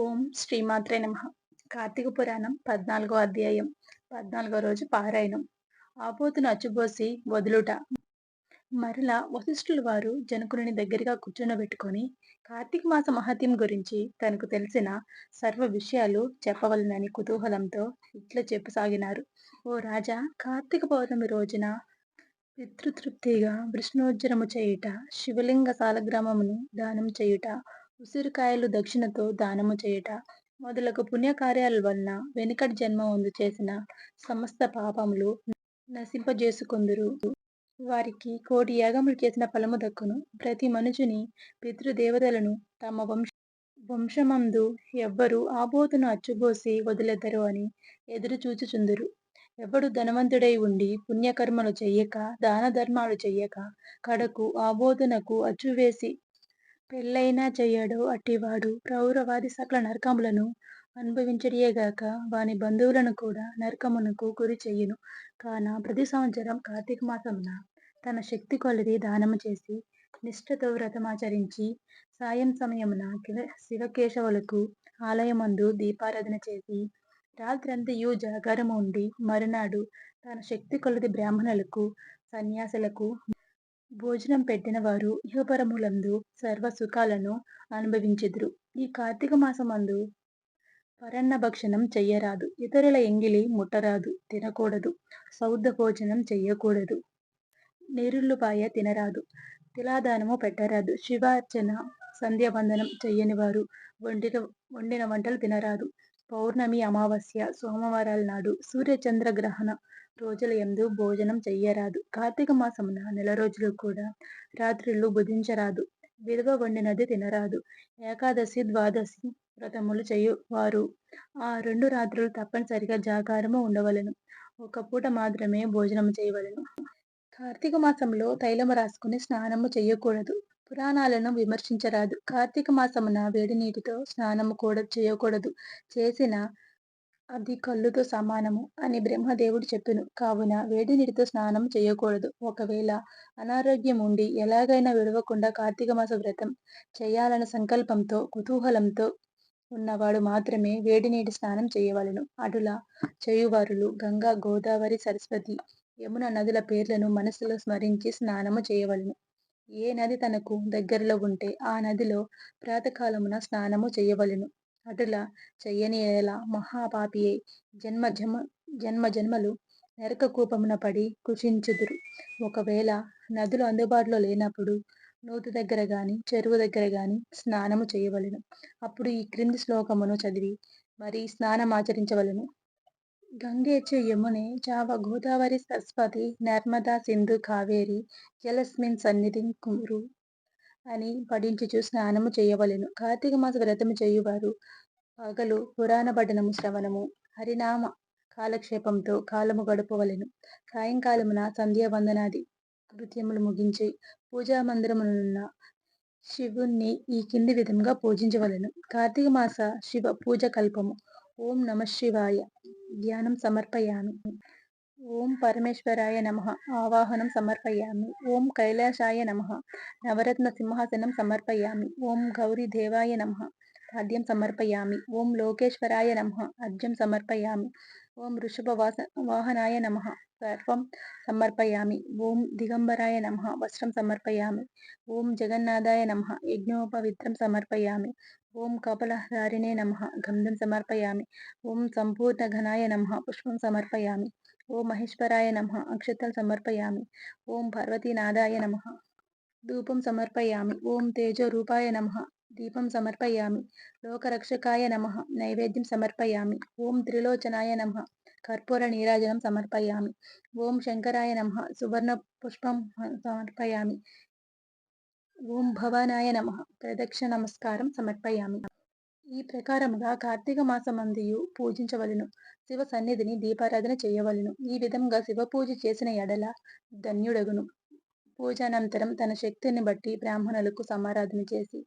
ఓం శ్రీమాత్రే నమ. కార్తీక పురాణం పద్నాలుగో అధ్యాయం పద్నాలుగో రోజు పారాయణం. ఆపోతును అచ్చుబోసి వదులుట. మరలా వశిష్ఠులు వారు జనకుని దగ్గరగా కూర్చునబెట్టుకొని కార్తీక మాస మహత్యం గురించి తనకు తెలిసిన సర్వ విషయాలు చెప్పవలనని కుతూహలంతో ఇట్లా చెప్పసాగినారు. ఓ రాజా కార్తీక పౌర్ణమి రోజున పితృతృప్తిగా విష్ణోజ్జరము చేయుట శివలింగ సాలగ్రామమును దానం చేయుట ఉసిరికాయలు దక్షిణతో దానము చేయుట మొదలగు పుణ్యకార్యాల వలన వెనుకటి జన్మ వందు చేసిన సమస్త పాపములు నశింపజేసుకుందురు. వారికి కోటి యాగములు చేసిన ఫలము దక్కును. ప్రతి మనుషుని పితృదేవతలను తమ వంశ వంశమందు ఎవ్వరు ఆబోతును అచ్చుబోసి వదిలెదరు అని ఎదురు చూచుచుందురు. ఎవడు ధనవంతుడై ఉండి పుణ్యకర్మలు చెయ్యక దాన ధర్మాలు చెయ్యక కడకు ఆబోధనకు అచ్చువేసి పెళ్ళైనా చెయ్యడు అట్టివాడు. ప్రౌరవాది సకల నరకములను అనుభవించడియేగాక వాని బంధువులను కూడా నరకమునకు గురి చెయ్యును కాన ప్రతి సంవత్సరం కార్తీక మాసమున తన శక్తి కొలది దానము చేసి నిష్ఠతో వ్రతమాచరించి సాయం సమయమున శివకేశవులకు ఆలయమందు దీపారాధన చేసి రాత్రంతయు జాగారము ఉండి మరునాడు తన శక్తి కొలది బ్రాహ్మణులకు సన్యాసులకు భోజనం పెట్టిన వారు ఇహపరములందు సర్వ సుఖాలను అనుభవించెదురు. ఈ కార్తీక మాసమందు పరన్న భక్షణం చెయ్యరాదు. ఇతరుల ఎంగిలి ముట్టరాదు తినకూడదు. సౌద్ధ భోజనం చెయ్యకూడదు. నేరుళ్ళుపాయ తినరాదు. తిలాదానము పెట్టరాదు. శివార్చన సంధ్యాబంధనం చెయ్యని వారు వండిన వండిన వంటలు తినరాదు. పౌర్ణమి అమావాస్య సోమవారాల నాడు సూర్యచంద్ర గ్రహణ రోజుల ఎందు భోజనం చెయ్యరాదు. కార్తీక మాసమున నెల రోజులు కూడా రాత్రిళ్ళు భుజించరాదు. విలువ వండినది తినరాదు. ఏకాదశి ద్వాదశి వ్రతములు వారు ఆ రెండు రాత్రులు తప్పనిసరిగా జాగారము ఉండవలను. ఒక పూట మాత్రమే భోజనం చేయవలను. కార్తీక మాసంలో తైలము రాసుకుని స్నానము చేయకూడదు పురాణాలను విమర్శించరాదు. కార్తీక మాసమున వేడి నీటితో స్నానము కూడా చేయకూడదు. చేసిన అది కళ్ళుతో సమానము అని బ్రహ్మదేవుడు చెప్పును. కావున వేడి నీటితో స్నానం చేయకూడదు. ఒకవేళ అనారోగ్యం ఉండి ఎలాగైనా విడవకుండా కార్తీక మాస వ్రతం చేయాలన్న సంకల్పంతో కుతూహలంతో ఉన్నవాడు మాత్రమే వేడి నీటి స్నానం చేయవలను. అటుల చేయువారులు గంగా గోదావరి సరస్వతి యమున నదుల పేర్లను మనసులో స్మరించి స్నానము చేయవలను. ఏ నది తనకు దగ్గరలో ఉంటే ఆ నదిలో ప్రాతకాలమున స్నానము చేయవలను. అటులా చెయ్యని ఎలా మహాపాపియే జన్మ జమ జన్మ జన్మలు నరక కూపమున పడి కృషించుదురు ఒకవేళ నదులు అందుబాటులో లేనప్పుడు నూతి దగ్గర గాని చెరువు దగ్గర గాని స్నానము చేయవలను. అప్పుడు ఈ క్రింది శ్లోకమును చదివి మరి స్నానం ఆచరించవలను గంగేచ యమునే చావ గోదావరి సరస్వతి నర్మదా సింధు కావేరి జలస్మిన్ సన్నిధి కురు అని పఠించుచు స్నానము చేయవలెను. కార్తీక మాస వ్రతము చేయువారు పగలు పురాణ పఠనము శ్రవణము హరినామ కాలక్షేపంతో కాలము గడపవలెను. సాయంకాలమున సంధ్యావందనాది కృత్యములు ముగించి పూజా మందిరమునున్న శివుణ్ణి ఈ కింది విధంగా పూజించవలెను. కార్తీక మాస శివ పూజ కల్పము. ఓం నమ శివాయ. ధ్యానం సమర్పయామి ఓం పరమేశ్వరాయ నమ ఆవాహనం సమర్పయామి ఓం కైలాసాయ నమ నవరత్న సింహాసనం సమర్పయామి ఓం గౌరీ దేవాయ నమ పాద్యం సమర్పయామి ఓం లోకేశ్వరాయ నమ అర్జం సమర్పయామి ఓం వృషభవాస వాహనాయ నమ సర్వం సమర్పయామి ఓం దిగంబరాయ నమ వస్త్రం సమర్పయామి ఓం జగన్నాథాయ నమ యజ్ఞోపవిత్రం సమర్పయామి ఓం కపలహారిణే నమ గంధం సమర్పయామి ఓం సంపూర్ణఘనాయ నమ పుష్పం సమర్పయామి ఓం మహేశ్వరాయ నమ అక్షతలు సమర్పయామి ఓం పార్వతీనాథాయ నమ ధూపం సమర్పయామి ఓం తేజరూపాయ నమ దీపం సమర్పయామి లోకరక్షకాయ నమ నైవేద్యం సమర్పయామి ఓం త్రిలోచనాయ నమ కర్పూర నీరాజనం సమర్పయామి. ఓం శంకరాయ నమ. సువర్ణ పుష్పం సమర్పయామి. ఓం భవానాయ నమ. ప్రదక్ష నమస్కారం సమర్పయామి. ఈ ప్రకారముగా కార్తీక మాసమందియు పూజించవలను. శివ సన్నిధిని దీపారాధన చేయవలను. ఈ విధంగా శివ పూజ చేసిన ఎడల ధన్యుడగును. పూజానంతరం తన శక్తిని బట్టి బ్రాహ్మణులకు సమారాధన చేసి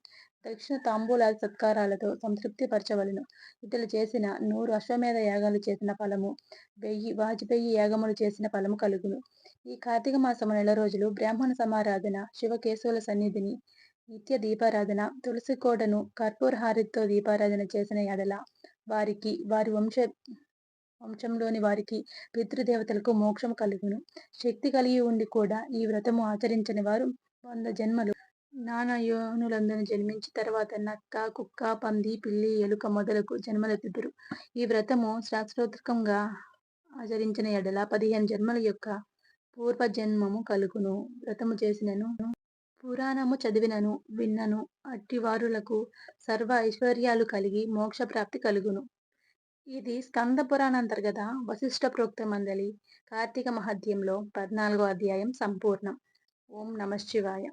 దక్షిణ తాంబూలాల సత్కారాలతో సంతృప్తిపరచవలను. ఇతలు చేసిన నూరు అశ్వమేధ యాగాలు చేసిన ఫలము వెయ్యి వాజ్పేయి యాగములు చేసిన ఫలము కలుగును. ఈ కార్తీక మాసము నెల రోజులు బ్రాహ్మణ సమారాధన శివకేశవుల సన్నిధిని నిత్య దీపారాధన తులసి కోడను కర్పూర హారితో దీపారాధన చేసిన ఎడల వారికి వారి వంశ వంశంలోని వారికి పితృదేవతలకు మోక్షం కలుగును. శక్తి కలిగి ఉండి కూడా ఈ వ్రతము ఆచరించని వారు వంద జన్మలు. నానా యోనులందరూ జన్మించి తర్వాత నక్క కుక్క పంది పిల్లి ఎలుక మొదలకు జన్మలెత్తుదురు. ఈ వ్రతము శాస్త్రోత్కంగా ఆచరించిన ఎడల పదిహేను జన్మల యొక్క పూర్వజన్మము కలుగును. వ్రతము చేసినను పురాణము చదివినను విన్నను అట్టివారులకు సర్వ ఐశ్వర్యాలు కలిగి మోక్ష ప్రాప్తి కలుగును. ఇది స్కంద పురాణాంతర్గత వశిష్ట ప్రోక్త మండలి కార్తీక మహత్యంలో పద్నాలుగో అధ్యాయం సంపూర్ణం. ఓం నమ శివాయ.